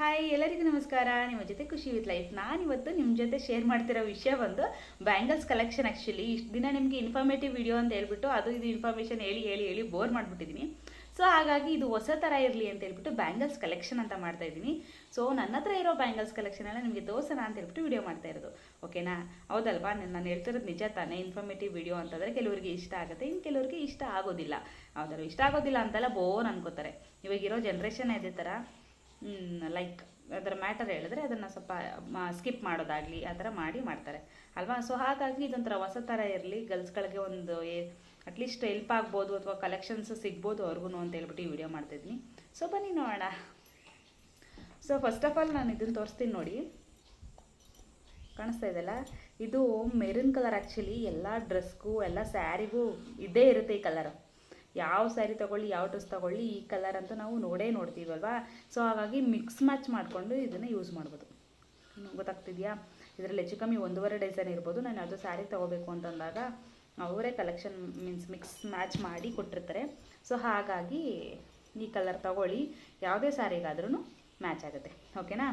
Hi ಎಲ್ಲರಿಗೂ ನಮಸ್ಕಾರ. ನಿಮ್ಮ ಜೊತೆ ಖುಷಿ ವಿತ್ ಲೈಫ್. ನಾನಿವತ್ತು ನಿಮ್ಮ ಜೊತೆ ಶೇರ್ ಮಾಡ್ತಿರೋ ವಿಷಯ ಬಂದು ಬ್ಯಾಂಗಲ್ಸ್ ಕಲೆಕ್ಷನ್ ಆ್ಯಕ್ಚುಲಿ ಇಷ್ಟು ದಿನ ನಿಮಗೆ ಇನ್ಫಾರ್ಮೇಟಿವ್ ವಿಡಿಯೋ ಅಂತ ಹೇಳ್ಬಿಟ್ಟು ಅದು ಇದು ಇನ್ಫಾರ್ಮೇಷನ್ ಹೇಳಿ ಹೇಳಿ ಹೇಳಿ ಬೋರ್ ಮಾಡಿಬಿಟ್ಟಿದ್ದೀನಿ ಸೊ ಹಾಗಾಗಿ ಇದು ಹೊಸ ಥರ ಇರಲಿ ಅಂತ ಹೇಳ್ಬಿಟ್ಟು ಬ್ಯಾಂಗಲ್ಸ್ ಕಲೆಕ್ಷನ್ ಅಂತ ಮಾಡ್ತಾ ಇದ್ದೀನಿ. ಸೊ ನನ್ನ ಹತ್ರ ಇರೋ ಬ್ಯಾಂಗಲ್ಸ್ ಕಲೆಕ್ಷನ್ ಎಲ್ಲ ನಿಮಗೆ ದೋಸನ ಅಂತ ಹೇಳ್ಬಿಟ್ಟು ವಿಡಿಯೋ ಮಾಡ್ತಾ ಇರೋದು. ಓಕೆನಾ ಹೌದಲ್ವಾ? ನಾನು ಹೇಳ್ತಿರೋದು ನಿಜ ತಾನೇ. ಇನ್ಫಾರ್ಮೇಟಿವ್ ವಿಡಿಯೋ ಅಂತಂದರೆ ಕೆಲವರಿಗೆ ಇಷ್ಟ ಆಗುತ್ತೆ. ಇನ್ನು ಕೆಲವರಿಗೆ ಇಷ್ಟ ಆಗೋದಿಲ್ಲ. ಹೌದಲ್ವ ಇಷ್ಟ ಆಗೋದಿಲ್ಲ ಅಂತೆಲ್ಲ ಬೋರ್ ಅನ್ಕೋತಾರೆ. ಇವಾಗಿರೋ ಜನ್ರೇಷನ್ ಇದೇ ಥರ ಲೈಕ್ ಅದರ ಮ್ಯಾಟರ್ ಹೇಳಿದ್ರೆ ಅದನ್ನು ಸ್ವಲ್ಪ ಸ್ಕಿಪ್ ಮಾಡೋದಾಗಲಿ ಆ ಥರ ಮಾಡಿ ಮಾಡ್ತಾರೆ. ಅಲ್ವಾ? ಸೊ ಹಾಗಾಗಿ ಇದೊಂಥರ ಹೊಸ ಥರ ಇರಲಿ ಗರ್ಲ್ಸ್ಗಳಿಗೆ ಒಂದು ಅಟ್ಲೀಸ್ಟ್ ಹೆಲ್ಪ್ ಆಗ್ಬೋದು ಅಥವಾ ಕಲೆಕ್ಷನ್ಸ್ ಸಿಗ್ಬೋದು ಅವ್ರಿಗೂ ಅಂತ ಹೇಳ್ಬಿಟ್ಟು ಈ ವಿಡಿಯೋ ಮಾಡ್ತಿದ್ದೀನಿ ಸೊ ಬನ್ನಿ ನೋಡೋಣ. ಸೊ ಫಸ್ಟ್ ಆಫ್ ಆಲ್ ನಾನು ಇದನ್ನು ತೋರಿಸ್ತೀನಿ ನೋಡಿ. ಕಾಣಿಸ್ತಾ ಇದೆಯಲ್ಲ? ಇದು ಮೆರೂನ್ ಕಲರ್ ಆ್ಯಕ್ಚುಲಿ ಎಲ್ಲ ಡ್ರೆಸ್ಗೂ ಎಲ್ಲ ಸ್ಯಾರಿಗೂ ಇದೇ ಇರುತ್ತೆ ಈ ಕಲರ್ ಯಾವ ಸ್ಯಾರಿ ತೊಗೊಳ್ಳಿ, ಯಾವ ಡ್ರೆಸ್ ತೊಗೊಳ್ಳಿ, ಈ ಕಲರ್ ಅಂತ ನಾವು ನೋಡೇ ನೋಡ್ತೀವಲ್ವಾ? ಸೊ ಹಾಗಾಗಿ ಮಿಕ್ಸ್ ಮ್ಯಾಚ್ ಮಾಡಿಕೊಂಡು ಇದನ್ನು ಯೂಸ್ ಮಾಡ್ಬೋದು. ಗೊತ್ತಾಗ್ತಿದೆಯಾ? ಇದರಲ್ಲಿ ಹೆಚ್ಚು ಕಮ್ಮಿ ಒಂದೂವರೆ ಡಿಸೈನ್ ಇರ್ಬೋದು. ನಾನು ಯಾವುದೋ ಸ್ಯಾರಿ ತೊಗೋಬೇಕು ಅಂತಂದಾಗ ಅವರೇ ಕಲೆಕ್ಷನ್ ಮೀನ್ಸ್ ಮಿಕ್ಸ್ ಮ್ಯಾಚ್ ಮಾಡಿ ಕೊಟ್ಟಿರ್ತಾರೆ. ಸೊ ಹಾಗಾಗಿ ಈ ಕಲರ್ ತೊಗೊಳ್ಳಿ. ಯಾವುದೇ ಸ್ಯಾರಿಗಾದ್ರೂ ಮ್ಯಾಚ್ ಆಗುತ್ತೆ. ಓಕೆನಾ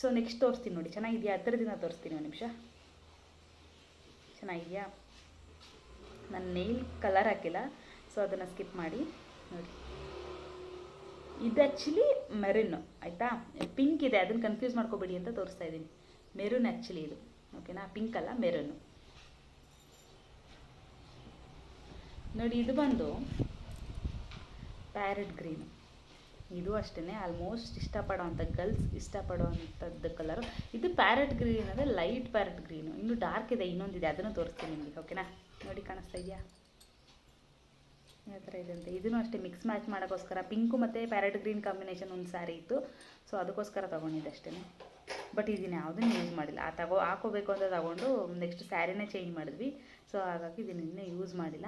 ಸೊ ನೆಕ್ಸ್ಟ್ ತೋರಿಸ್ತೀನಿ ನೋಡಿ. ಚೆನ್ನಾಗಿದೆಯಾ? ದಿನ ತೋರಿಸ್ತೀನಿ ಒಂದು ನಿಮಿಷ. ಚೆನ್ನಾಗಿದೆಯಾ? ನನ್ನ ನೈಲ್ ಕಲರ್ ಹಾಕಿಲ್ಲ. ಸೊ ಅದನ್ನು ಸ್ಕಿಪ್ ಮಾಡಿ, ನೋಡಿ. ಇದು ಆ್ಯಕ್ಚುಲಿ ಮೆರೂನ್ ಆಯಿತಾ? ಪಿಂಕ್ ಇದೆ, ಅದನ್ನು ಕನ್ಫ್ಯೂಸ್ ಮಾಡ್ಕೋಬೇಡಿ ಅಂತ ತೋರಿಸ್ತಾ ಇದ್ದೀನಿ. ಮೆರೂನ್ ಆ್ಯಕ್ಚುಲಿ ಇದು. ಓಕೆನಾ ಪಿಂಕ್ ಅಲ್ಲ ಮೆರೂನು ನೋಡಿ, ಇದು ಬಂದು ಪ್ಯಾರೆಟ್ ಗ್ರೀನು ಇದು ಅಷ್ಟೇ ಆಲ್ಮೋಸ್ಟ್ ಇಷ್ಟಪಡೋವಂಥ ಗರ್ಲ್ಸ್ ಇಷ್ಟಪಡೋವಂಥದ್ದು ಕಲರು ಇದು ಪ್ಯಾರೆಟ್ ಗ್ರೀನ್ ಅಂದರೆ ಲೈಟ್ ಪ್ಯಾರೆಟ್ ಗ್ರೀನು ಇನ್ನು ಡಾರ್ಕ್ ಇದೆ, ಇನ್ನೊಂದಿದೆ, ಅದನ್ನು ತೋರಿಸ್ತೀನಿ ನಿಮಗೆ ಓಕೆನಾ ನೋಡಿ, ಕಾಣಿಸ್ತಾ ಇದೆಯಾ? ಯಾವ ಥರ ಇದೆ ಅಂತ. ಇದನ್ನು ಅಷ್ಟೇ ಮಿಕ್ಸ್ ಮ್ಯಾಚ್ ಮಾಡೋಕ್ಕೋಸ್ಕರ ಪಿಂಕು ಮತ್ತು ಪ್ಯಾರೆಟ್ ಗ್ರೀನ್ ಕಾಂಬಿನೇಷನ್ ಒಂದು ಸ್ಯಾರಿ ಇತ್ತು. ಸೊ ಅದಕ್ಕೋಸ್ಕರ ತೊಗೊಂಡಿದ್ದೆ ಅಷ್ಟೇ ಬಟ್ ಇದನ್ನು ಯಾವುದನ್ನು ಯೂಸ್ ಮಾಡಿಲ್ಲ. ಆ ತಗೋ, ಹಾಕೋಬೇಕು ಅಂತ ತಗೊಂಡು ನೆಕ್ಸ್ಟ್ ಸ್ಯಾರಿನೇ ಚೇಂಜ್ ಮಾಡಿದ್ವಿ. ಸೊ ಹಾಗಾಗಿ ಇದನ್ನು ಯೂಸ್ ಮಾಡಿಲ್ಲ.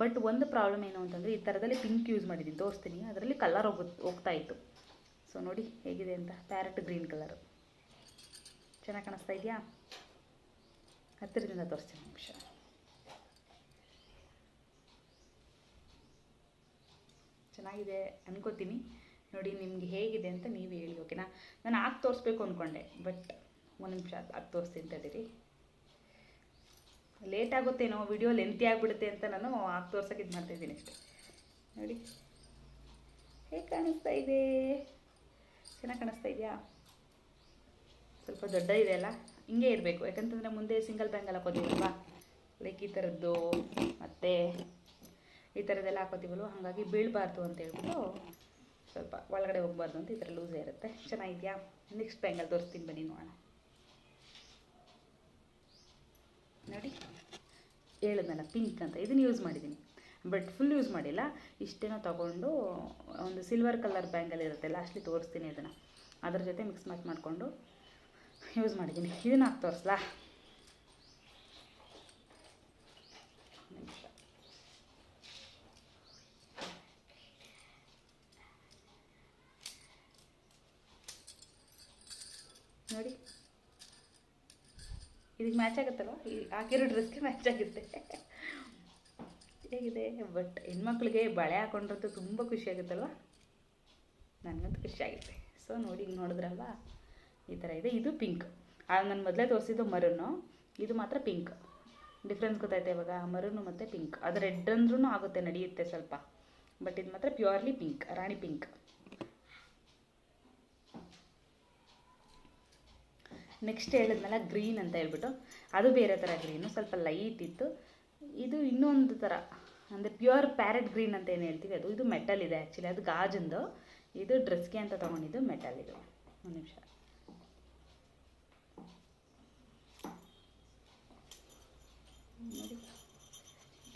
ಬಟ್ ಒಂದು ಪ್ರಾಬ್ಲಮ್ ಏನು ಅಂತಂದರೆ ಈ ಥರದಲ್ಲಿ ಪಿಂಕ್ ಯೂಸ್ ಮಾಡಿದ್ದೀನಿ. ತೋರಿಸ್ತೀನಿ. ಅದರಲ್ಲಿ ಕಲರ್ ಹೋಗ, ಹೋಗ್ತಾ ಇತ್ತು. ಸೊ ನೋಡಿ ಹೇಗಿದೆ ಅಂತ. ಪ್ಯಾರೆಟ್ ಗ್ರೀನ್ ಕಲರು ಚೆನ್ನಾಗಿ ಕಾಣಿಸ್ತಾ ಇದೆಯಾ? ಹತ್ತಿರದಿಂದ ತೋರಿಸ್ತೀನಿ ನಿಮಿಷ. ಚೆನ್ನಾಗಿದೆ ಅನ್ಕೋತೀನಿ. ನೋಡಿ ನಿಮಗೆ ಹೇಗಿದೆ ಅಂತ ನೀವು ಹೇಳಿ, ಓಕೆನಾ? ನಾನು ಹಾಕಿ ತೋರಿಸ್ಬೇಕು ಅಂದ್ಕೊಂಡೆ ಬಟ್ ಒಂದು ನಿಮಿಷ ಹಾಕಿ ತೋರಿಸ್ತೀನಿ ತಡೀರಿ ಲೇಟ್ ಆಗುತ್ತೇನೋ, ವಿಡಿಯೋ ಲೆಂತಿ ಆಗಿಬಿಡುತ್ತೆ ಅಂತ ನಾನು ಹಾಕ್ ತೋರ್ಸೋಕೆ ಇದು ಮಾಡ್ತಾಯಿದ್ದೀನಿ ಅಷ್ಟೆ. ನೋಡಿ. ಹೇಗೆ ಕಾಣಿಸ್ತಾ ಇದೆ? ಚೆನ್ನಾಗಿ ಕಾಣಿಸ್ತಾ ಇದೆಯಾ? ಸ್ವಲ್ಪ ದೊಡ್ಡ ಇದೆ ಅಲ್ಲ? ಹಿಂಗೆ ಇರಬೇಕು, ಯಾಕಂತಂದರೆ ಮುಂದೆ ಸಿಂಗಲ್ ಬ್ಯಾಂಗಲ್ ಹಾಕೋತೀವಲ್ವಾ ಲೈಕ್ ಈ ಥರದ್ದು ಮತ್ತು ಈ ಥರದ್ದೆಲ್ಲ ಹಾಕೋತೀವಲ್ವ? ಹಾಗಾಗಿ ಬೀಳಬಾರ್ದು ಅಂತ ಹೇಳ್ಬಿಟ್ಟು ಸ್ವಲ್ಪ ಒಳಗಡೆ ಹೋಗ್ಬಾರ್ದು ಅಂತ ಈ ಥರ ಲೂಸೇ ಇರುತ್ತೆ. ಚೆನ್ನಾಗಿದೆಯಾ? ನೆಕ್ಸ್ಟ್ ಬ್ಯಾಂಗಲ್ ತೋರಿಸ್ತೀನಿ ಬನ್ನಿ ನೋಡೋಣ. ನೋಡಿ. ಹೇಳಿದ್ನಲ್ಲ ಪಿಂಕ್ ಅಂತ. ಇದನ್ನು ಯೂಸ್ ಮಾಡಿದ್ದೀನಿ. ಬಟ್ ಫುಲ್ ಯೂಸ್ ಮಾಡಿಲ್ಲ. ಇಷ್ಟೇನೋ ತೊಗೊಂಡು ಒಂದು ಸಿಲ್ವರ್ ಕಲರ್ ಬ್ಯಾಂಗಲ್ ಇರುತ್ತೆ. ಲಾಸ್ಟ್ಲಿ ತೋರಿಸ್ತೀನಿ ಇದನ್ನು. ಅದ್ರ ಜೊತೆ ಮಿಕ್ಸ್ ಮ್ಯಾಚ್ ಮಾಡಿಕೊಂಡು ಯೂಸ್ ಮಾಡಿದ್ದೀನಿ. ಇದನ್ನು ಹಾಕಿ ತೋರಿಸ್ಲಾ ನಿಮಿಷ ನೋಡಿ ಇದಕ್ಕೆ ಮ್ಯಾಚ್ ಆಗುತ್ತಲ್ವ? ಈ ಹಾಕಿರೋ ಡ್ರೆಸ್ಗೆ ಮ್ಯಾಚ್ ಆಗುತ್ತೆ. ಹೇಗಿದೆ? ಬಟ್ ಹೆಣ್ಮಕ್ಳಿಗೆ ಬಳೆ ಹಾಕೊಂಡ್ರಂತೂ ತುಂಬ ಖುಷಿ ಆಗುತ್ತಲ್ವ? ನನಗಂತೂ ಖುಷಿ ಆಗುತ್ತೆ. ಸೊ ನೋಡಿ, ಈಗ ನೋಡಿದ್ರಲ್ವ? ಈ ಥರ ಇದೆ. ಇದು ಪಿಂಕ್ ನಾನು ಮೊದಲೇ ತೋರಿಸಿದ್ದು ಮರೂನು. ಇದು ಮಾತ್ರ ಪಿಂಕ್ ಡಿಫ್ರೆನ್ಸ್ ಗೊತ್ತಾಯ್ತೆ ಇವಾಗ? ಮರೂನು ಮತ್ತು ಪಿಂಕ್ ಅದು ರೆಡ್ ಅಂದ್ರೂ ಆಗುತ್ತೆ, ನಡೆಯುತ್ತೆ ಸ್ವಲ್ಪ. ಬಟ್ ಇದು ಮಾತ್ರ purely pink rani pink next ಹೇಳಿದ್ಮೇಲೆ ಗ್ರೀನ್ ಅಂತ ಹೇಳ್ಬಿಟ್ಟು, ಅದು ಬೇರೆ ಥರ ಗ್ರೀನು ಸ್ವಲ್ಪ ಲೈಟ್ ಇತ್ತು. ಇದು ಇನ್ನೊಂದು ಥರ ಅಂದರೆ ಪ್ಯೂರ್ ಪ್ಯಾರೆಟ್ ಗ್ರೀನ್ ಅಂತ ಏನು ಹೇಳ್ತೀವಿ? ಅದು, ಇದು ಮೆಟಲ್ ಇದೆ ಆ್ಯಕ್ಚುಲಿ ಅದು ಗಾಜಂದು. ಇದು ಡ್ರೆಸ್ಗೆ ಅಂತ ತೊಗೊಂಡಿದ್ದು ಮೆಟಲ್ ಇದು. ಒಂದು ನಿಮಿಷ.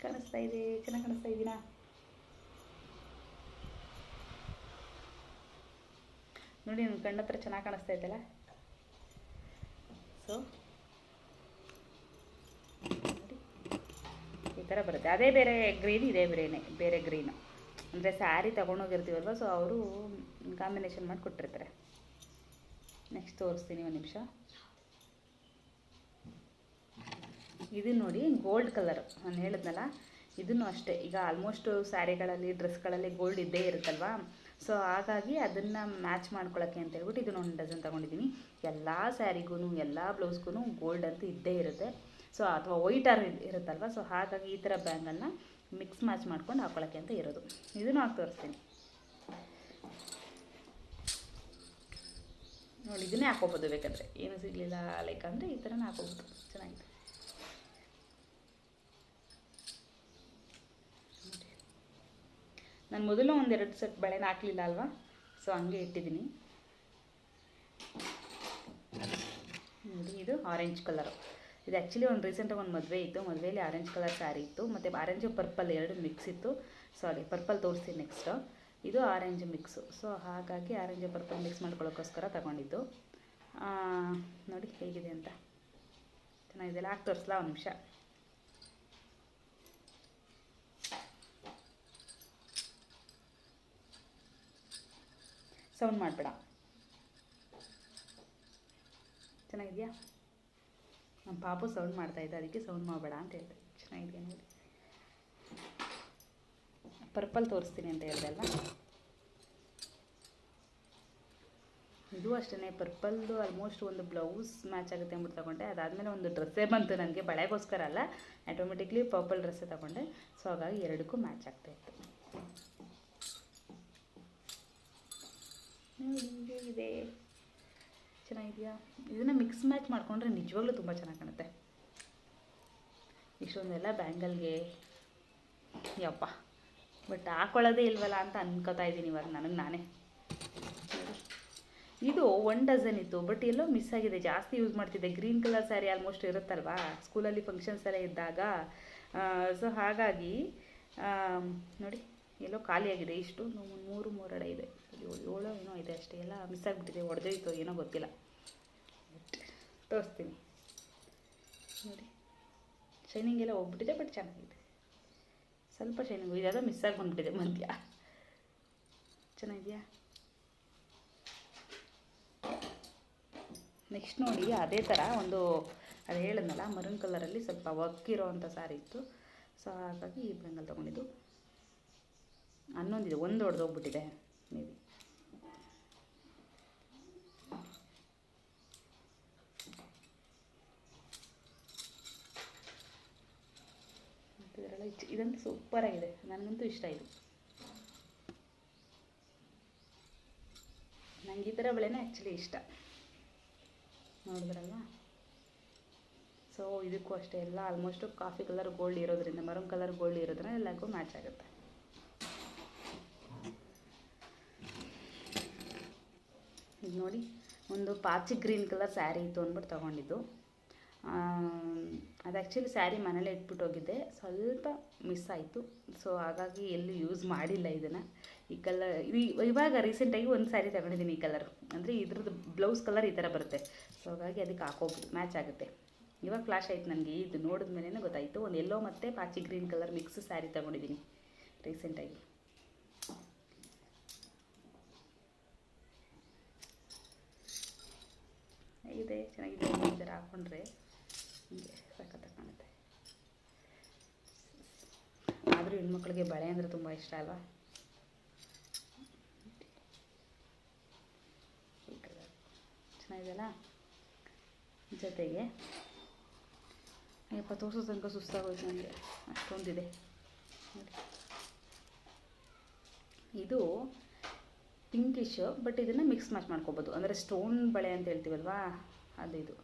ಕಾಣಿಸ್ತಾ ಇದೆ? ಚೆನ್ನಾಗಿ ಕಾಣಿಸ್ತಾ ಇದ್ದೀನಾ ನೋಡಿ ನನ್ನ ಕಣ್ಣ ಹತ್ರ ಚೆನ್ನಾಗಿ ಕಾಣಿಸ್ತಾ ಇದೆಯಲ್ಲ ಸೊ ಈ ಥರ ಬರುತ್ತೆ. ಅದೇ ಬೇರೆ ಗ್ರೀನ್ ಇದೇ ಬೇರೆ ಬೇರೆ ಗ್ರೀನು ಅಂದರೆ ಸ್ಯಾರಿ ತೊಗೊಂಡೋಗಿರ್ತೀವಲ್ವ ಸೊ ಅವರು ಕಾಂಬಿನೇಷನ್ ಮಾಡಿ ಕೊಟ್ಟಿರ್ತಾರೆ. ನೆಕ್ಸ್ಟ್ ತೋರಿಸ್ತೀನಿ ಒಂದು ನಿಮಿಷ. ಇದು ನೋಡಿ ಗೋಲ್ಡ್ ಕಲರ್ ನಾನು ಹೇಳಿದ್ನಲ್ಲ, ಇದನ್ನು ಅಷ್ಟೇ. ಈಗ ಆಲ್ಮೋಸ್ಟ್ ಸ್ಯಾರಿಗಳಲ್ಲಿ ಡ್ರೆಸ್ಗಳಲ್ಲಿ ಗೋಲ್ಡ್ ಇದ್ದೇ ಇರುತ್ತಲ್ವಾ? ಸೊ ಹಾಗಾಗಿ ಅದನ್ನು ಮ್ಯಾಚ್ ಮಾಡ್ಕೊಳ್ಳೋಕ್ಕೆ ಅಂತ ಹೇಳ್ಬಿಟ್ಟು ಇದನ್ನು ಒಂದು ಡಜನ್ ತೊಗೊಂಡಿದ್ದೀನಿ ಎಲ್ಲ ಸ್ಯಾರಿಗೂ ಎಲ್ಲ ಬ್ಲೌಸ್ಗೂ ಗೋಲ್ಡ್ ಅಂತೂ ಇದ್ದೇ ಇರುತ್ತೆ. ಸೊ ಅಥವಾ ವೈಟರ್ ಇರುತ್ತಲ್ವ? ಸೊ ಹಾಗಾಗಿ ಈ ಥರ ಬ್ಯಾಂಗಲ್ನ ಮಿಕ್ಸ್ ಮ್ಯಾಚ್ ಮಾಡ್ಕೊಂಡು ಹಾಕೊಳ್ಳೋಕ್ಕೆ ಅಂತ ಇರೋದು. ಇದನ್ನು ಹಾಕಿ ತೋರಿಸ್ತೀನಿ. ನೋಡಿ, ಇದನ್ನೇ ಹಾಕೋಬೋದು ಬೇಕಂದರೆ. ಏನು ಸಿಗಲಿಲ್ಲ ಲೈಕ್ ಅಂದರೆ ಈ ಥರನೇ ಹಾಕೋಬೋದು. ಚೆನ್ನಾಗಿದೆ. ನಾನು ಮೊದಲು ಒಂದೆರಡು ಸೆಟ್ ಬಳೆನ ಹಾಕಲಿಲ್ಲ ಅಲ್ವಾ? ಸೊ ಹಂಗೆ ಇಟ್ಟಿದ್ದೀನಿ ನೋಡಿ, ಇದು ಆರೆಂಜ್ ಕಲರು ಇದು ಆ್ಯಕ್ಚುಲಿ ಒಂದು ರೀಸೆಂಟಾಗಿ ಒಂದು ಮದುವೆ ಇತ್ತು. ಮದುವೆಯಲ್ಲಿ ಆರೆಂಜ್ ಕಲರ್ ಸ್ಯಾರಿ ಇತ್ತು. ಮತ್ತು ಆರೆಂಜು ಪರ್ಪಲ್ ಎರಡು ಮಿಕ್ಸ್ ಇತ್ತು. ಸಾರಿ ಪರ್ಪಲ್ ತೋರಿಸ್ತೀನಿ ನೆಕ್ಸ್ಟು ಇದು ಆರೆಂಜ್ ಮಿಕ್ಸು ಸೊ ಹಾಗಾಗಿ ಆರೆಂಜ್ ಪರ್ಪಲ್ ಮಿಕ್ಸ್ ಮಾಡ್ಕೊಳ್ಳೋಕ್ಕೋಸ್ಕರ ತಗೊಂಡಿದ್ದು. ನೋಡಿ ಹೇಗಿದೆ ಅಂತ. ಚೆನ್ನಾಗಿದೆಯಲ್ಲ ಹಾಕಿ ತೋರಿಸ್ಲಾ ಒಂದು ನಿಮಿಷ? ಸೌಂಡ್ ಮಾಡಬೇಡ. ಚೆನ್ನಾಗಿದೆಯಾ? ನಮ್ಮ ಪಾಪು ಸೌಂಡ್ ಮಾಡ್ತಾಯಿದ್ದೆ ಅದಕ್ಕೆ ಸೌಂಡ್ ಮಾಡಬೇಡ ಅಂತ ಹೇಳಿದೆ. ಚೆನ್ನಾಗಿದೆಯಾ ನೋಡಿ? ಪರ್ಪಲ್ ತೋರಿಸ್ತೀನಿ ಅಂತ ಹೇಳಿದೆ ಅಲ್ಲ ಇದು ಅಷ್ಟೇ ಪರ್ಪಲ್ದು ಆಲ್ಮೋಸ್ಟ್ ಒಂದು ಬ್ಲೌಸ್ ಮ್ಯಾಚ್ ಆಗುತ್ತೆ ಅಂದ್ಬಿಟ್ಟು ತಗೊಂಡೆ. ಅದಾದಮೇಲೆ ಒಂದು ಡ್ರೆಸ್ಸೇ ಬಂತು ನನಗೆ, ಬಳೆಗೋಸ್ಕರ ಅಲ್ಲ. ಆಟೋಮೆಟಿಕ್ಲಿ ಪರ್ಪಲ್ ಡ್ರೆಸ್ಸೇ ತಗೊಂಡೆ. ಸೊ ಹಾಗಾಗಿ ಎರಡಕ್ಕೂ ಮ್ಯಾಚ್ ಆಗ್ತಾ ಇತ್ತು ಇದೆ ಚೆನ್ನಾಗಿದೆಯಾ? ಇದನ್ನು ಮಿಕ್ಸ್ ಮ್ಯಾಚ್ ಮಾಡಿಕೊಂಡ್ರೆ ನಿಜವಾಗ್ಲೂ ತುಂಬ ಚೆನ್ನಾಗಿ ಕಾಣುತ್ತೆ. ಇಷ್ಟೊಂದೆಲ್ಲ ಬ್ಯಾಂಗಲ್ಗೆ ಯಪ್ಪ ಬಟ್ ಹಾಕೊಳ್ಳೋದೇ ಇಲ್ವಲ್ಲ ಅಂತ ಅನ್ಕೋತಾ ಇದ್ದೀನಿ ಇವಾಗ ನನಗೆ ನಾನೇ. ಇದು ಒನ್ ಡಜನ್ ಇತ್ತು ಬಟ್ ಎಲ್ಲೋ ಮಿಸ್ ಆಗಿದೆ. ಜಾಸ್ತಿ ಯೂಸ್ ಮಾಡ್ತಿದ್ದೆ. ಗ್ರೀನ್ ಕಲರ್ ಸ್ಯಾರಿ ಆಲ್ಮೋಸ್ಟ್ ಇರುತ್ತಲ್ವಾ? ಸ್ಕೂಲಲ್ಲಿ ಫಂಕ್ಷನ್ಸ್ ಎಲ್ಲ ಇದ್ದಾಗ. ಸೊ ಹಾಗಾಗಿ ನೋಡಿ, ಎಲ್ಲೋ ಖಾಲಿಯಾಗಿದೆ. ಇಷ್ಟು ಮೂರು ಮೂರಡೆ ಇದೆ. ಏಳು ಏಳು ಏನೋ ಇದೆ ಅಷ್ಟೇ. ಎಲ್ಲ ಮಿಸ್ ಆಗಿಬಿಟ್ಟಿದೆ. ಒಡೆದೋಯ್ತು ಏನೋ ಗೊತ್ತಿಲ್ಲ. ತೋರಿಸ್ತೀನಿ. ನೋಡಿ. ಶೈನಿಂಗ್ ಎಲ್ಲ ಹೋಗ್ಬಿಟ್ಟಿದೆ ಬಟ್ ಚೆನ್ನಾಗಿದೆ. ಸ್ವಲ್ಪ ಶೈನಿಂಗ್ ಇದಾದ ಮಿಸ್ ಆಗಿ ಬಂದ್ಬಿಟ್ಟಿದೆ ಮಧ್ಯ. ಚೆನ್ನಾಗಿದೆಯಾ? ನೆಕ್ಸ್ಟ್ ನೋಡಿ, ಅದೇ ಥರ ಒಂದು ಅದು ಹೇಳಿದ್ನಲ್ಲ ಮರೂನ್ ಕಲರಲ್ಲಿ ಸ್ವಲ್ಪ ವರ್ಕ್ ಇರೋವಂಥ ಸಾರಿ ಇತ್ತು. ಸೊ ಹಾಗಾಗಿ ಈ ಬೆಂಗಲ್ ತೊಗೊಂಡಿದ್ದು. ಹನ್ನೊಂದಿದೆ ಒಂದು ಹೊಡೆದೋಗ್ಬಿಟ್ಟಿದೆ ಮೇ ಬಿ ಇಚ್- ಇದಂತೂ ಸೂಪರಾಗಿದೆ ನನಗಂತೂ ಇಷ್ಟ ಇದು. ನನಗೆ ಈ ಥರ ಬೆಳೆನೇ ಆ್ಯಕ್ಚುಲಿ ಇಷ್ಟ. ನೋಡಿದ್ರಲ್ವಾ? ಸೊ ಇದಕ್ಕೂ ಅಷ್ಟೇ ಎಲ್ಲ. ಆಲ್ಮೋಸ್ಟು ಕಾಫಿ ಕಲರ್ ಗೋಲ್ಡ್ ಇರೋದ್ರಿಂದ ಮರೂನ್ ಕಲರ್ ಗೋಲ್ಡ್ ಇರೋದ್ರಿಂದ ಎಲ್ಲಕ್ಕೂ ಮ್ಯಾಚ್ ಆಗುತ್ತೆ. ಇದು ನೋಡಿ, ಒಂದು ಪಾಚಿ ಗ್ರೀನ್ ಕಲರ್ ಸ್ಯಾರಿ ಇತ್ತು ಅಂದ್ಬಿಟ್ಟು ತೊಗೊಂಡಿದ್ದು. ಅದು ಆ್ಯಕ್ಚುಲಿ ಸ್ಯಾರಿ ಮನೇಲೆ ಇಟ್ಬಿಟ್ಟು ಹೋಗಿದ್ದೆ. ಸ್ವಲ್ಪ ಮಿಸ್ ಆಯಿತು. ಸೊ ಹಾಗಾಗಿ ಎಲ್ಲೂ ಯೂಸ್ ಮಾಡಿಲ್ಲ ಇದನ್ನು. ಈ ಕಲರ್ ಇವಾಗ ರೀಸೆಂಟಾಗಿ ಒಂದು ಸ್ಯಾರಿ ತಗೊಂಡಿದ್ದೀನಿ ಈ ಕಲರ್ ಅಂದರೆ ಇದ್ರದ್ದು ಬ್ಲೌಸ್ ಕಲರ್ ಈ ಥರ ಬರುತ್ತೆ. ಸೊ ಹಾಗಾಗಿ ಅದಕ್ಕೆ ಹಾಕೋಬೋದು ಮ್ಯಾಚ್ ಆಗುತ್ತೆ. ಇವಾಗ ಫ್ಲಾಶ್ ಆಯ್ತು ನನಗೆ. ಇದು ನೋಡಿದ ಮೇಲೆ ಗೊತ್ತಾಯಿತು. ಒಂದು ಎಲ್ಲೋ ಮತ್ತು ಪಾಚಿ ಗ್ರೀನ್ ಕಲರ್ ಮಿಕ್ಸ್ ಸ್ಯಾರಿ ತಗೊಂಡಿದ್ದೀನಿ ರೀಸೆಂಟಾಗಿ ಇದೆ, ಚೆನ್ನಾಗಿದೆ. ಹಾಕ್ಕೊಂಡ್ರೆ ಹೀಗೆ ಕಾಣುತ್ತೆ ಆದರೂ ಹೆಣ್ಮಕ್ಳಿಗೆ ಬಳೆ ಅಂದರೆ ತುಂಬ ಇಷ್ಟ ಅಲ್ವಾ? ಚೆನ್ನಾಗಿದೆಯಲ್ಲ? ಜೊತೆಗೆ ಅಯ್ಯಪ್ಪ, ತೋರಿಸೋ ತನಕ ಸುಸ್ತಾಗೋಯ್ತು ನನಗೆ. ಅಷ್ಟೊಂದಿದೆ. ಇದು ಪಿಂಕಿಶ್, ಬಟ್ ಇದನ್ನು ಮಿಕ್ಸ್ ಮ್ಯಾಚ್ ಮಾಡ್ಕೋಬೋದು. ಅಂದರೆ ಸ್ಟೋನ್ ಬಳೆ ಅಂತ ಹೇಳ್ತೀವಲ್ವಾ? ಅದು ಇದು.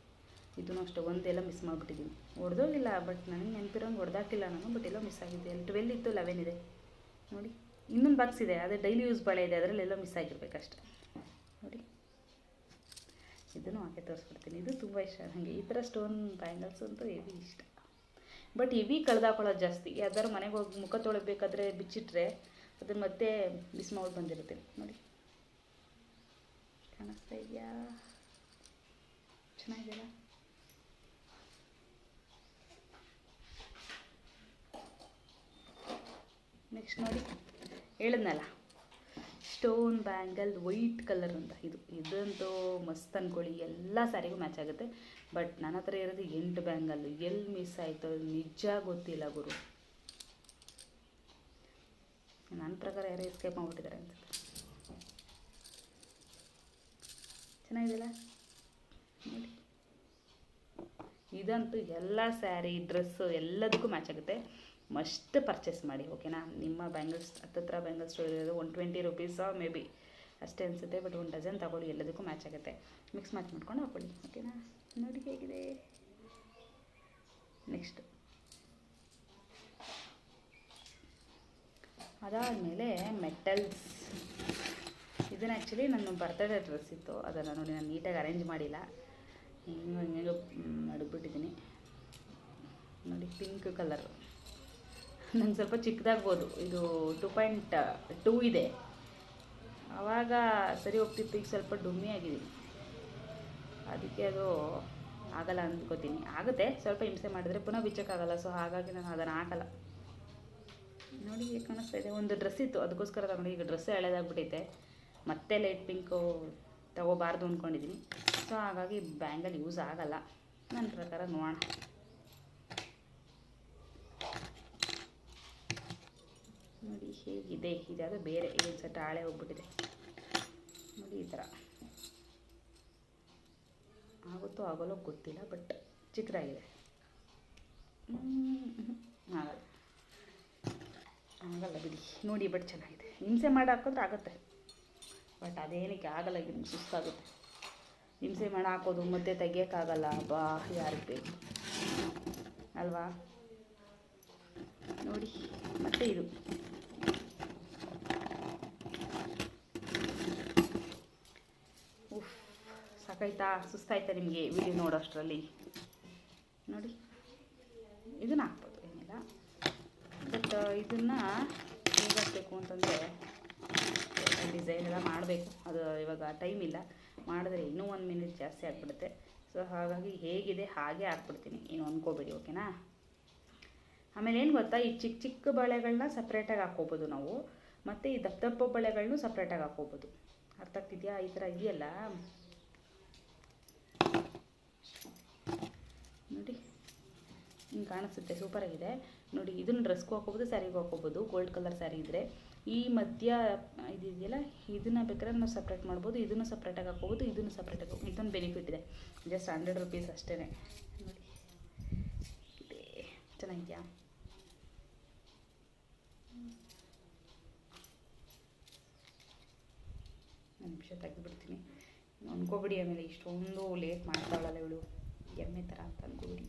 ಇದನ್ನು ಅಷ್ಟೇ ಒಂದೆಲ್ಲ ಮಿಸ್ ಮಾಡಿಬಿಟ್ಟಿದ್ದೀನಿ. ಹೊಡೆದೋಗಿಲ್ಲ ಬಟ್ ನನಗೆ ನೆನಪಿರೋಂಗೆ ಹೊಡೆದಾಕಿಲ್ಲ ನಾನು ಬಟ್ ಎಲ್ಲೋ ಮಿಸ್ ಆಗಿದೆ. ಟ್ವೆಲ್ ಇತ್ತು ಲೆವೆನ್ ಇದೆ ನೋಡಿ, ಇನ್ನೊಂದು ಬಾಕ್ಸ್ ಇದೆ, ಅದೇ ಡೈಲಿ ಯೂಸ್ ಬಳೆ ಇದೆ, ಅದರಲ್ಲಿ ಎಲ್ಲೋ ಮಿಸ್ ಆಗಿರ್ಬೇಕಷ್ಟೆ. ನೋಡಿ. ಇದನ್ನು ಹಾಕಿ ತೋರಿಸ್ಬಿಡ್ತೀನಿ. ಇದು ತುಂಬ ಇಷ್ಟ ನನಗೆ ಈ ಥರ ಸ್ಟೋನ್ ಬ್ಯಾಂಗಲ್ಸ್ ಅಂತೂ ಹೆವಿ ಇಷ್ಟ. ಬಟ್ ಹೆವಿ ಕಳೆದಾಕೊಳ್ಳೋದು ಜಾಸ್ತಿ. ಯಾವ್ದಾದ್ರು ಮನೆಗೆ ಹೋಗಿ ಮುಖ ತೊಳಬೇಕಾದ್ರೆ ಬಿಚ್ಚಿಟ್ರೆ ಅದನ್ನು ಮತ್ತೆ ಮಿಸ್ ಮಾಡಿ ಬಂದಿರುತ್ತೆ. ನೋಡಿ. ಕಾಣಿಸ್ತಾ ಇದೆಯಾ? ಚೆನ್ನಾಗಿದೆಯಲ್ಲ ನೆಕ್ಸ್ಟ್ ನೋಡಿ. ಹೇಳಿದ್ನಲ್ಲ. ಸ್ಟೋನ್ ಬ್ಯಾಂಗಲ್ ವೈಟ್ ಕಲರ್ ಅಂತ. ಇದು, ಇದಂತೂ ಮಸ್ತ್ ಅಂದ್ಕೊಳ್ಳಿ ಎಲ್ಲ ಸ್ಯಾರಿಗೂ ಮ್ಯಾಚ್ ಆಗುತ್ತೆ. ಬಟ್ ನನ್ನ ಹತ್ರ ಇರೋದು ಎಂಟು ಬ್ಯಾಂಗಲ್ಲು ಎಲ್ಲಿ ಮಿಸ್ ಆಯಿತು ನಿಜ ಗೊತ್ತಿಲ್ಲ ಗುರು. ನನ್ನ ಪ್ರಕಾರ ಯಾರೋ ಎಸ್ಕೇಪ್ ಮಾಡಿಬಿಟ್ಟಿದ್ದಾರೆ ಅಂತ ಚೆನ್ನಾಗಿದೆಯಲ್ಲ? ನೋಡಿ. ಇದಂತೂ ಎಲ್ಲ ಸ್ಯಾರಿ ಡ್ರೆಸ್ಸು ಎಲ್ಲದಕ್ಕೂ ಮ್ಯಾಚ್ ಆಗುತ್ತೆ. ಮಸ್ಟ್ ಪರ್ಚೇಸ್ ಮಾಡಿ ಓಕೆನಾ ನಿಮ್ಮ ಬ್ಯಾಂಗಲ್ಸ್ ಹತ್ತತ್ರ ಬ್ಯಾಂಗಲ್ ಸ್ಟೋರ್ ಇರೋದು one twenty rupees may be ಅಷ್ಟೇ ಅನಿಸುತ್ತೆ ಬಟ್ ಒಂದು ಡಜನ್ ತಗೊಳ್ಳಿ, ಎಲ್ಲದಕ್ಕೂ ಮ್ಯಾಚ್ ಆಗುತ್ತೆ. ಮಿಕ್ಸ್ ಮ್ಯಾಚ್ ಮಾಡ್ಕೊಂಡು ಹಾಕೊಳ್ಳಿ ಓಕೆನಾ ನೋಡಿ ಹೇಗಿದೆ? ನೆಕ್ಸ್ಟ್ ಅದಾದಮೇಲೆ ಮೆಟಲ್ಸ್ ಇದನ್ನು ಆ್ಯಕ್ಚುಲಿ ನನ್ನ ಬರ್ತ್ಡೇ ಡ್ರೆಸ್ ಇತ್ತು, ಅದನ್ನು ನೋಡಿ ನಾನು ನೀಟಾಗಿ ಅರೇಂಜ್ ಮಾಡಿಲ್ಲ. ಹಿಂಗೆ ಹಂಗೆ ಮಡಗ್ಬಿಟ್ಟಿದ್ದೀನಿ ನೋಡಿ ಪಿಂಕ್ ಕಲರು ನಂಗೆ ಸ್ವಲ್ಪ ಚಿಕ್ಕದಾಗ್ಬೋದು. ಇದು ಟು ಪಾಯಿಂಟ್, ಟೂ ಇದೆ. ಆವಾಗ ಸರಿ ಹೋಗ್ತಿತ್ತು, ಈಗ ಸ್ವಲ್ಪ ಡುಮ್ಮಿ ಆಗಿದ್ದೀನಿ. ಅದಕ್ಕೆ ಅದು ಆಗಲ್ಲ ಅಂದ್ಕೋತೀನಿ ಆಗುತ್ತೆ, ಸ್ವಲ್ಪ ಹಿಂಸೆ ಮಾಡಿದ್ರೆ ಪುನಃ ಬಿಚ್ಚಕ್ಕಾಗಲ್ಲ, ಸೊ ಹಾಗಾಗಿ ನಾನು ಅದನ್ನು ಹಾಕಲ್ಲ. ನೋಡಿ, ಹೇಗೆ ಕಾಣಿಸ್ತಾ ಇದೆ. ಒಂದು ಡ್ರೆಸ್ ಇತ್ತು, ಅದಕ್ಕೋಸ್ಕರ ತಗೊಂಡು ಈಗ ಡ್ರೆಸ್ಸೇ ಹಳೇದಾಗ್ಬಿಟ್ಟೈತೆ. ಮತ್ತೆ ಲೈಟ್ ಪಿಂಕು ತಗೋಬಾರ್ದು ಅಂದ್ಕೊಂಡಿದ್ದೀನಿ ಸೊ ಹಾಗಾಗಿ ಬ್ಯಾಂಗಲ್ ಯೂಸ್ ಆಗಲ್ಲ. ನನ್ನ ಪ್ರಕಾರ ನೋಡೋಣ. ನೋಡಿ ಹೇಗಿದೆ ಇದ್ಯಾವುದೋ ಬೇರೆ ಇದೊಂದು ಸಟ್ ಹಾಳೆ ಹೋಗ್ಬಿಟ್ಟಿದೆ. ನೋಡಿ ಈ ಥರ ಆಗುತ್ತೋ ಆಗೋಲ್ಲೋ ಗೊತ್ತಿಲ್ಲ ಬಟ್ ಚಿಕ್ಕದಾಗಿದೆ. ಇದೆ ಆಗಲ್ಲ. ಆಗಲ್ಲ ಬಿಡಿ. ನೋಡಿ ಬಟ್ ಚೆನ್ನಾಗಿದೆ. ಹಿಂಸೆ ಮಾಡಿ ಹಾಕಿದ್ರೆ ಆಗುತ್ತೆ ಬಟ್ ಅದೇನಕ್ಕೆ ಆಗಲ್ಲ ಇದು ಸುಸ್ತಾಗುತ್ತೆ. ಹಿಂಸೆ ಮಾಡಿ ಹಾಕೋದು ಮತ್ತೆ ತೆಗಿಯೋಕ್ಕಾಗಲ್ಲ, ಬಾ, ಯಾರಿಗೆ ಬೇಕು? ಅಲ್ವಾ? ನೋಡಿ, ಮತ್ತೆ ಇದು. ಸಾಕಾಯ್ತಾ ಸುಸ್ತಾಯ್ತಾ ನಿಮಗೆ ವಿಡಿಯೋ ನೋಡೋಷ್ಟರಲ್ಲಿ ನೋಡಿ. ಇದನ್ನು ಹಾಕ್ಬೋದು, ಏನಿಲ್ಲ. ಬಟ್ ಇದನ್ನು ಹೇಗಾಗಬೇಕು ಅಂತಂದರೆ ಡಿಸೈನ್ ಎಲ್ಲ ಮಾಡಬೇಕು. ಅದು ಇವಾಗ ಟೈಮ್ ಇಲ್ಲ. ಮಾಡಿದ್ರೆ ಇನ್ನೂ ಒಂದು ಮಿನಿಟ್ ಜಾಸ್ತಿ ಆಗಿಬಿಡುತ್ತೆ. ಸೊ ಹಾಗಾಗಿ ಹೇಗಿದೆ, ಹಾಗೆ ಹಾಕ್ಬಿಡ್ತೀನಿ. ಏನು ಅಂದ್ಕೋಬೇಡಿ ಓಕೆನಾ ಆಮೇಲೆ ಏನು ಗೊತ್ತಾ? ಈ ಚಿಕ್ಕ ಚಿಕ್ಕ ಬಳೆಗಳನ್ನ ಸಪ್ರೇಟಾಗಿ ಹಾಕ್ಕೋಬೋದು ನಾವು. ಮತ್ತು ಈ ದಪ್ಪ ದಪ್ಪ ಬಳೆಗಳನ್ನೂ ಸಪ್ರೇಟಾಗಿ ಹಾಕ್ಕೋಬೋದು. ಅರ್ಥ ಆಗ್ತಿದೆಯಾ? ಈ ಥರ ಇದೆಯಲ್ಲ ನೋಡಿ ಹಿಂಗೆ ಕಾಣಿಸುತ್ತೆ ಸೂಪರಾಗಿದೆ ನೋಡಿ, ಇದನ್ನು ಡ್ರೆಸ್ಗೂ ಹಾಕೋಬೋದು ಸ್ಯಾರಿಗೂ ಹಾಕೋಬೋದು ಗೋಲ್ಡ್ ಕಲರ್ ಸ್ಯಾರಿ ಇದ್ರೆ. ಈ ಮಧ್ಯ ಇದೆಯಲ್ಲ? ಇದನ್ನು ಬೇಕಾದ್ರೆ ನಾವು ಸಪ್ರೇಟ್ ಮಾಡ್ಬೋದು, ಇದನ್ನು ಸಪ್ರೇಟಾಗಿ ಹಾಕೋಬೋದು ಇದನ್ನು ಸಪ್ರೇಟಾಗಿ ಹಾಕೋಬೋದು ಇದೊಂದು ಬೆನಿಫಿಟ್ ಇದೆ. ಜಸ್ಟ್ ಹಂಡ್ರೆಡ್ ರುಪೀಸ್ ಅಷ್ಟೇ ನೋಡಿ ಚೆನ್ನಾಗಿದೆಯಾ ನಿಮಿಷ ತೆಗೆದುಬಿಡ್ತೀನಿ. ಅನ್ಕೋಬಿಡಿ ಆಮೇಲೆ, ಇಷ್ಟೊಂದು ಲೇಟ್ ಮಾಡ್ತಾಳಲ್ಲ ಇವಳು. ಎಮ್ಮೆ ಥರ ಅಂತ ಅನ್ಕೋಬಿಡಿ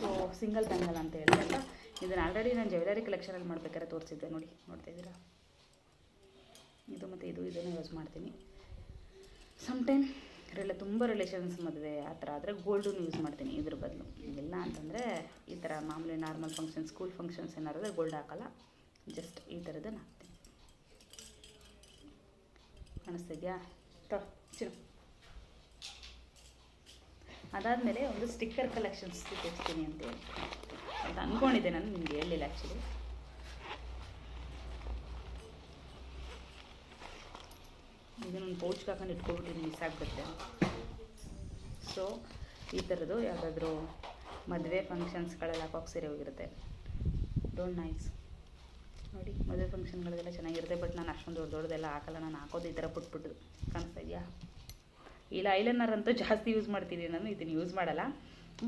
ಸೊ ಸಿಂಗಲ್ ಬ್ಯಾಂಗಲ್ ಅಂತ ಹೇಳಿದಾಗ ಇದನ್ನು ಆಲ್ರೆಡಿ ನಾನು ಜ್ಯುವೆಲರಿ ಕಲೆಕ್ಷನಲ್ಲಿ ಮಾಡ್ಬೇಕಾದ್ರೆ ತೋರಿಸಿದ್ದೆ ನೋಡಿ, ನೋಡ್ತಾ ಇದ್ದೀರಾ? ಇದು ಮತ್ತು ಇದು ಇದನ್ನು ಯೂಸ್ ಮಾಡ್ತೀನಿ. ಸಮಟೈಮ್ ರಿಲೇ ತುಂಬ ರಿಲೇಷನ್ಸ್ ಮದುವೆ ಆ ಥರ ಆದರೆ ಗೋಲ್ಡನ್ನು ಯೂಸ್ ಮಾಡ್ತೀನಿ ಇದ್ರ ಬದಲು. ಇಲ್ಲ ಅಂತಂದರೆ ಈ ಥರ ಮಾಮೂಲಿ ನಾರ್ಮಲ್ ಫಂಕ್ಷನ್ ಸ್ಕೂಲ್ ಫಂಕ್ಷನ್ಸ್ ಏನಾದ್ರೆ ಗೋಲ್ಡ್ ಹಾಕಲ್ಲ ಜಸ್ಟ್ ಈ ಥರದನ್ನು ಹಾಕ್ತೀನಿ. ಕಾಣಿಸ್ತಿದ್ಯಾ ಚಿರು. ಅದಾದಮೇಲೆ ಒಂದು ಸ್ಟಿಕ್ಕರ್ ಕಲೆಕ್ಷನ್ಸ್ ತೋರಿಸ್ತೀನಿ ಅಂತ ಹೇಳಿ ಅಂತ ಅಂದ್ಕೊಂಡಿದ್ದೆ ನಾನು ನಿಮಗೆ ಹೇಳಲಿಲ್ಲ ಆ್ಯಕ್ಚುಲಿ ಇದನ್ನೊಂದು ಪೌಚ್ಗೆ ಹಾಕೊಂಡು ಇಟ್ಕೊಬಿಟ್ಟಿದ್ದೀನಿ ಮಿಸ್ ಆಗ್ಬಿಡುತ್ತೆ ಸೊ ಈ ಥರದ್ದು ಯಾವುದಾದ್ರೂ ಮದುವೆ ಫಂಕ್ಷನ್ಸ್ಗಳೆಲ್ಲ ಹಾಕೋಕೆ ಸರಿ ಹೋಗಿರುತ್ತೆ. ಡೋಂಟ್ ನೈಸ್ ನೋಡಿ, ಮದುವೆ ಫಂಕ್ಷನ್ಗಳಿಗೆಲ್ಲ ಚೆನ್ನಾಗಿರುತ್ತೆ ಬಟ್ ನಾನು ಅಷ್ಟೊಂದು ದೊಡ್ಡ ದೊಡ್ಡದೆಲ್ಲ ಹಾಕಲ್ಲ. ನಾನು ಹಾಕೋದು ಈ ಥರ ಪುಟ್ಬಿಟ್ಟು ಕಾಣಿಸ್ತಾ ಇದೆಯಾ? ಇಲ್ಲ ಐಲೈನರ್ ಅಂತೂ ಜಾಸ್ತಿ ಯೂಸ್ ಮಾಡ್ತೀನಿ ನಾನು, ಇದನ್ನು ಯೂಸ್ ಮಾಡಲ್ಲ.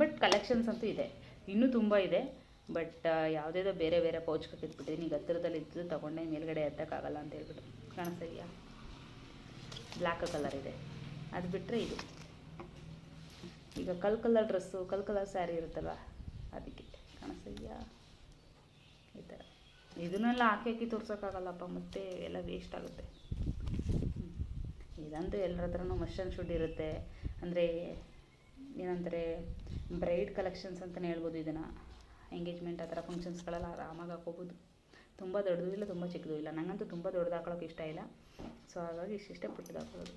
ಬಟ್ ಕಲೆಕ್ಷನ್ಸ್ ಅಂತೂ ಇದೆ. ಇನ್ನೂ ತುಂಬ ಇದೆ. ಬಟ್ ಯಾವುದೇದೋ ಬೇರೆ ಬೇರೆ ಪೌಚ್ ಕಟ್ಟಿದ್ಬಿಟ್ಟಿದ್ದೀನಿ ಈಗ ಹತ್ತಿರದಲ್ಲಿ ಇದ್ದು ತೊಗೊಂಡೆ, ಮೇಲ್ಗಡೆ ಎತ್ತಕ್ಕಾಗಲ್ಲ ಅಂತ ಹೇಳ್ಬಿಟ್ಟು. ಕಾಣಿಸ್ತಾ ಇದೆಯಾ ಬ್ಲ್ಯಾಕ್ ಕಲರ್ ಇದೆ. ಅದು ಬಿಟ್ಟರೆ ಇದು. ಈಗ colour colour dress colour colour saree ಇರುತ್ತಲ್ಲ ಅದಕ್ಕೆ. ಕಾಣಿಸ್ತಾ ಇದೆಯಾ ಈ ಥರ ಇದನ್ನೆಲ್ಲ ಹಾಕಿ ಹಾಕಿ ತೋರ್ಸೋಕ್ಕಾಗಲ್ಲಪ್ಪ, ಮತ್ತೆ ಎಲ್ಲ ವೇಸ್ಟ್ ಆಗುತ್ತೆ. ಇದಂತೂ ಎಲ್ಲರ ಹತ್ರನೂ ಮಸ್ಟ್ ಶುಡ್ ಇರುತ್ತೆ. ಅಂದರೆ ಏನಂತಾರೆ ಬ್ರೈಡ್ ಕಲೆಕ್ಷನ್ಸ್ ಅಂತಲೇ ಹೇಳ್ಬೋದು ಇದನ್ನು. ಎಂಗೇಜ್ಮೆಂಟ್ ಆ ಥರ ಫಂಕ್ಷನ್ಸ್ಗಳೆಲ್ಲ ಆರಾಮಾಗಿ ಹಾಕೋಬೋದು ತುಂಬ ದೊಡ್ಡದು ಇಲ್ಲ, ತುಂಬ ಚಿಕ್ಕದು ಇಲ್ಲ. ನನಗಂತೂ ತುಂಬ ದೊಡ್ಡದು ಹಾಕೊಳ್ಳೋಕೆ ಇಷ್ಟ ಇಲ್ಲ. ಸೊ ಹಾಗಾಗಿ ಇಷ್ಟಿಷ್ಟೇ ಪುಟ್ಟದು ಹಾಕೊಳ್ಳೋದು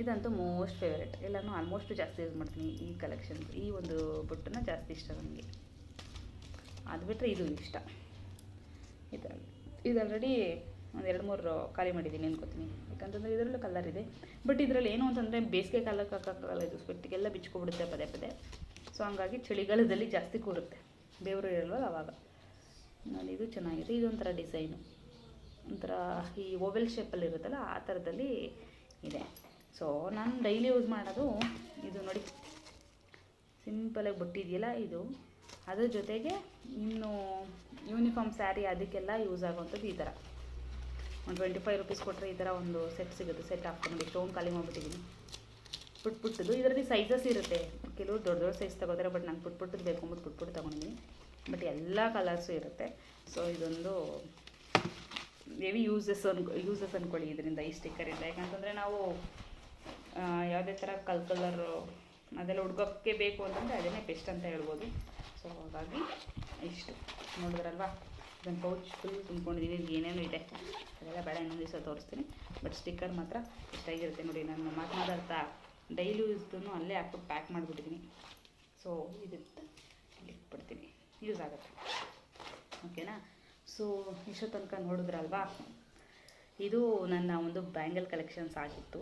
ಇದಂತೂ ಮೋಸ್ಟ್ ಫೇವ್ರೇಟ್ ಎಲ್ಲನೂ ಆಲ್ಮೋಸ್ಟ್ ಜಾಸ್ತಿ ಯೂಸ್ ಮಾಡ್ತೀನಿ ಈ ಕಲೆಕ್ಷನ್ಸ್ ಈ ಒಂದು ಬುಟ್ಟನ್ನು ಜಾಸ್ತಿ ಇಷ್ಟ ನನಗೆ ಅದು ಬಿಟ್ಟರೆ ಇದು ಇಷ್ಟ. ಇದು ಇದು ಆಲ್ರೆಡಿ ಒಂದು ಎರಡು ಮೂರು ಖಾಲಿ ಮಾಡಿದ್ದೀನಿ ಅನ್ಕೋತೀನಿ. ಯಾಕಂತಂದರೆ ಇದರಲ್ಲೂ ಕಲರ್ ಇದೆ. ಬಟ್ ಇದರಲ್ಲಿ ಏನು ಅಂತಂದರೆ ಬೇಸಿಗೆ ಕಾಲಕ್ಕೆ ಹಾಕೋಕ್ಕಾಗಲ್ಲ, ಇದು ಸ್ವೆಟ್ಟಿಗೆಲ್ಲ ಬಿಚ್ಕೊಬಿಡುತ್ತೆ ಪದೇ ಪದೇ. ಸೊ ಹಂಗಾಗಿ ಚಳಿಗಾಲದಲ್ಲಿ ಜಾಸ್ತಿ ಕೂರುತ್ತೆ. ಬೇವರು ಇರಲ್ವಲ್ಲ ಅವಾಗ. ನಾನು ಇದು ಚೆನ್ನಾಗಿದೆ. ಇದೊಂಥರ ಡಿಸೈನು ಒಂಥರ ಈ ಓವೆಲ್ ಶೇಪಲ್ಲಿ ಇರುತ್ತಲ್ಲ, ಆ ಥರದಲ್ಲಿ ಇದೆ. ಸೊ ನಾನು ಡೈಲಿ ಯೂಸ್ ಮಾಡೋದು ಇದು ನೋಡಿ. ಸಿಂಪಲಾಗಿ ಬುಟ್ಟಿದೆಯಲ್ಲ ಇದು. ಅದ್ರ ಜೊತೆಗೆ ಇನ್ನು ಯೂನಿಫಾರ್ಮ್ ಸ್ಯಾರಿ ಅದಕ್ಕೆಲ್ಲ ಯೂಸ್ ಆಗುವಂಥದ್ದು ಈ ಥರ ಒಂದು ಟ್ವೆಂಟಿ ಫೈವ್ ರುಪೀಸ್ ಕೊಟ್ಟರೆ ಈ ಥರ ಒಂದು ಸೆಟ್ ಸಿಗುತ್ತೆ ಸೆಟ್ ಹಾಕ್ಕೊಂಡು ಸ್ಟೋನ್ ಖಾಲಿ ಮಾಡಿಬಿಟ್ಟಿದ್ದೀನಿ. ಪುಟ್ ಪುಟ್ಟದು ಇದರಲ್ಲಿ ಸೈಜಸ್ ಇರುತ್ತೆ. ಕೆಲವರು ದೊಡ್ಡ ದೊಡ್ಡ ಸೈಜ್ ತಗೋತಾರೆ ಬಟ್ ನಂಗೆ ಪುಟ್ ಪುಟ್ಟದ್ದು ಬೇಕು ಅಂದ್ಬಿಟ್ಟು ಪುಟ್ ಪುಟ್ಟು ತೊಗೊಂಡಿದ್ದೀನಿ. ಬಟ್ ಎಲ್ಲ ಕಲರ್ಸು ಇರುತ್ತೆ. ಸೊ ಇದೊಂದು ಹೆವಿ ಯೂಸಸ್ ಅನ್ಕೊ ಯೂಸಸ್ ಅಂದ್ಕೊಳ್ಳಿ ಇದರಿಂದ ಈ ಸ್ಟಿಕ್ಕರಿಂದ ಯಾಕಂತಂದರೆ ನಾವು ಯಾವುದೇ ಥರ ಕಲ್ ಕಲರು ಅದೆಲ್ಲ ಹುಡ್ಕೋಕ್ಕೆ ಬೇಕು ಅಂತಂದರೆ ಅದನ್ನೇ ಬೆಸ್ಟ್ ಅಂತ ಹೇಳ್ಬೋದು. ಸೊ ಹಾಗಾಗಿ ಇಷ್ಟು. ನೋಡಿದ್ರಲ್ವಾ? ಇದೊಂದು ಪೌಚ್ ಫುಲ್ ತುಂಬ್ಕೊಂಡಿದ್ದೀನಿ ಏನೇನು ಇದೆ. ಅದೆಲ್ಲ ಬೇಡ, ಇನ್ನೊಂದು ದಿವಸ ತೋರಿಸ್ತೀನಿ. ಬಟ್ ಸ್ಟಿಕ್ಕರ್ ಮಾತ್ರ ಇಷ್ಟ ಆಗಿರುತ್ತೆ ನೋಡಿ ನಾನು ಮಾತಾಡ್ತಾ ಡೈಲಿ ಯೂಸ್ದು ಅಲ್ಲೇ ಹಾಕ್ಬಿಟ್ಟು ಪ್ಯಾಕ್ ಮಾಡಿಬಿಟ್ಟಿದ್ದೀನಿ ಸೊ ಇದು ಇಲ್ಲಿ ಇಟ್ಬಿಡ್ತೀನಿ ಯೂಸ್ ಆಗುತ್ತೆ. ಓಕೆನಾ ಸೊ ಇಷ್ಟು ತನಕ ನೋಡಿದ್ರಲ್ವಾ? ಇದು ನನ್ನ ಒಂದು ಬ್ಯಾಂಗಲ್ ಕಲೆಕ್ಷನ್ಸ್ ಆಗಿತ್ತು.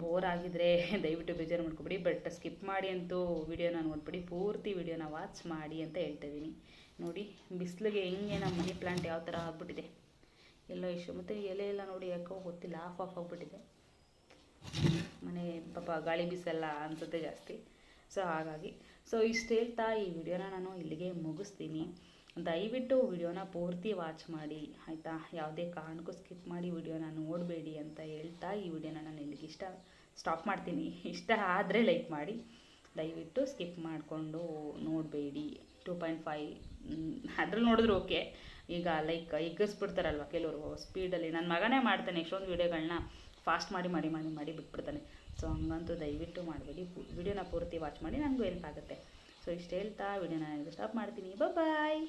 ಬೋರ್ ಆಗಿದ್ರೆ ದಯವಿಟ್ಟು ಬೇಜಾರು ಮಾಡ್ಕೊಬಿಡಿ. ಬಟ್ ಸ್ಕಿಪ್ ಮಾಡಿ ಅಂತೂ ವಿಡಿಯೋನ ನೋಡ್ಬಿಡಿ. ಪೂರ್ತಿ ವಿಡಿಯೋನ ವಾಚ್ ಮಾಡಿ ಅಂತ ಹೇಳ್ತಾ ಇದ್ದೀನಿ. ನೋಡಿ, ಬಿಸಿಲಿಗೆ ಹೆಂಗೆ ನಮ್ಮ ಮನಿ ಪ್ಲಾಂಟ್ ಯಾವ ಥರ ಆಗ್ಬಿಟ್ಟಿದೆ. ಎಲ್ಲ ಇಶ್ಯೂ. ಮತ್ತು ಎಲೆ ಎಲ್ಲ ನೋಡಿ ಯಾಕೋ ಗೊತ್ತಿಲ್ಲ ಆಫ್ ಆಫ್ ಆಗಿಬಿಟ್ಟಿದೆ. ಮನೆ ಪಾಪ ಗಾಳಿ ಬಿಸಿಲ್ಲ ಅನ್ಸುತ್ತೆ ಜಾಸ್ತಿ. ಸೊ ಹಾಗಾಗಿ ಸೊ ಇಷ್ಟು ಹೇಳ್ತಾ ಈ ವಿಡಿಯೋನ ನಾನು ಇಲ್ಲಿಗೆ ಮುಗಿಸ್ತೀನಿ. ದಯವಿಟ್ಟು ವಿಡಿಯೋನ ಪೂರ್ತಿ ವಾಚ್ ಮಾಡಿ, ಆಯಿತಾ? ಯಾವುದೇ ಕಾರಣಕ್ಕೂ ಸ್ಕಿಪ್ ಮಾಡಿ ವಿಡಿಯೋನ ನೋಡಬೇಡಿ ಅಂತ ಹೇಳ್ತಾ ಈ ವಿಡಿಯೋನ ನಾನು ಇಲ್ಲಿಗೆ ಇಷ್ಟ ಸ್ಟಾಪ್ ಮಾಡ್ತೀನಿ. ಇಷ್ಟ ಆದರೆ ಲೈಕ್ ಮಾಡಿ, ದಯವಿಟ್ಟು ಸ್ಕಿಪ್ ಮಾಡಿಕೊಂಡು ನೋಡಬೇಡಿ. ಟೂ ಪಾಯಿಂಟ್ ಫೈವ್ ಅದ್ರಲ್ಲಿ ನೋಡಿದ್ರೆ ಓಕೆ ಈಗ ಲೈಕ್ ಎಗ್ಗಿಸ್ಬಿಡ್ತಾರಲ್ವ ಕೆಲವರು ಸ್ಪೀಡಲ್ಲಿ ನನ್ನ ಮಗನೇ ಮಾಡ್ತಾನೆ ಎಷ್ಟೊಂದು ವೀಡಿಯೋಗಳನ್ನ ಫಾಸ್ಟ್ ಮಾಡಿ ಮಾಡಿ ಮಾಡಿ ಮಾಡಿ ಬಿಟ್ಬಿಡ್ತಾನೆ. ಸೊ ಹಂಗಂತೂ ದಯವಿಟ್ಟು ಮಾಡಬೇಡಿ. ವೀಡಿಯೋನ ಪೂರ್ತಿ ವಾಚ್ ಮಾಡಿ ನನಗೂ ಹೆಲ್ಪ್ ಆಗುತ್ತೆ. ಸೊ ಇಷ್ಟು ಹೇಳ್ತಾ, ವಿಡಿಯೋನ ಸ್ಟಾಪ್ ಮಾಡ್ತೀನಿ. ಬಾಯ್